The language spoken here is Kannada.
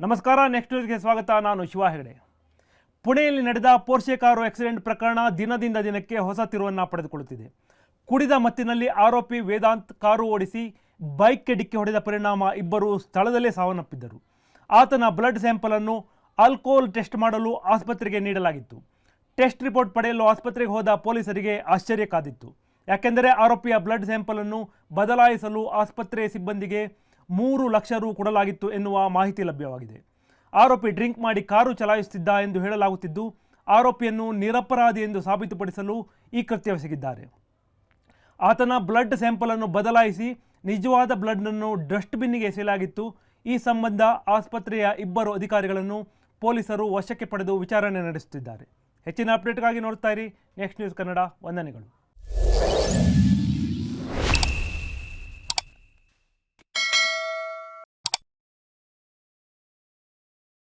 ನಮಸ್ಕಾರ ನೆಕ್ಸ್ಟ್ ನ್ಯೂಸ್ಗೆ ಸ್ವಾಗತ. ನಾನು ಶಿವ ಹೆಗಡೆ. ಪುಣೆಯಲ್ಲಿ ನಡೆದ ಪೋರ್ಷೆ ಕಾರು ಆಕ್ಸಿಡೆಂಟ್ ಪ್ರಕರಣ ದಿನದಿಂದ ದಿನಕ್ಕೆ ಹೊಸ ತಿರುವನ್ನು ಪಡೆದುಕೊಳ್ಳುತ್ತಿದೆ. ಕುಡಿದ ಮತ್ತಿನಲ್ಲಿ ಆರೋಪಿ ವೇದಾಂತ್ ಕಾರು ಓಡಿಸಿ ಬೈಕ್ಗೆ ಡಿಕ್ಕಿ ಹೊಡೆದ ಪರಿಣಾಮ ಇಬ್ಬರು ಸ್ಥಳದಲ್ಲೇ ಸಾವನ್ನಪ್ಪಿದ್ದರು. ಆತನ ಬ್ಲಡ್ ಸ್ಯಾಂಪಲನ್ನು ಆಲ್ಕೋಹಾಲ್ ಟೆಸ್ಟ್ ಮಾಡಲು ಆಸ್ಪತ್ರೆಗೆ ನೀಡಲಾಗಿತ್ತು. ಟೆಸ್ಟ್ ರಿಪೋರ್ಟ್ ಪಡೆಯಲು ಆಸ್ಪತ್ರೆಗೆ ಹೋದ ಪೊಲೀಸರಿಗೆ ಆಶ್ಚರ್ಯ ಕಾದಿತ್ತು. ಯಾಕೆಂದರೆ ಆರೋಪಿಯ ಬ್ಲಡ್ ಸ್ಯಾಂಪಲನ್ನು ಬದಲಾಯಿಸಲು ಆಸ್ಪತ್ರೆ ಸಿಬ್ಬಂದಿಗೆ ಮೂರು ಲಕ್ಷ ರು ಕೊಡಲಾಗಿತ್ತು ಎನ್ನುವ ಮಾಹಿತಿ ಲಭ್ಯವಾಗಿದೆ. ಆರೋಪಿ ಡ್ರಿಂಕ್ ಮಾಡಿ ಕಾರು ಚಲಾಯಿಸುತ್ತಿದ್ದ ಎಂದು ಹೇಳಲಾಗುತ್ತಿದ್ದು, ಆರೋಪಿಯನ್ನು ನಿರಪರಾಧಿ ಎಂದು ಸಾಬೀತುಪಡಿಸಲು ಈ ಕೃತ್ಯವೆಸಗಿದ್ದಾರೆ ಆತನ ಬ್ಲಡ್ ಸ್ಯಾಂಪಲನ್ನು ಬದಲಾಯಿಸಿ ನಿಜವಾದ ಬ್ಲಡ್ನನ್ನು ಡಸ್ಟ್ಬಿನ್ನಿಗೆ ಎಸೆಯಲಾಗಿತ್ತು. ಈ ಸಂಬಂಧ ಆಸ್ಪತ್ರೆಯ ಇಬ್ಬರು ಅಧಿಕಾರಿಗಳನ್ನು ಪೊಲೀಸರು ವಶಕ್ಕೆ ಪಡೆದು ವಿಚಾರಣೆ ನಡೆಸುತ್ತಿದ್ದಾರೆ. ಹೆಚ್ಚಿನ ಅಪ್ಡೇಟ್ಗಾಗಿ ನೋಡ್ತಾ ಇರಿ. ನೆಕ್ಸ್ಟ್ ನ್ಯೂಸ್ ಕನ್ನಡ ವಂದನೆಗಳು.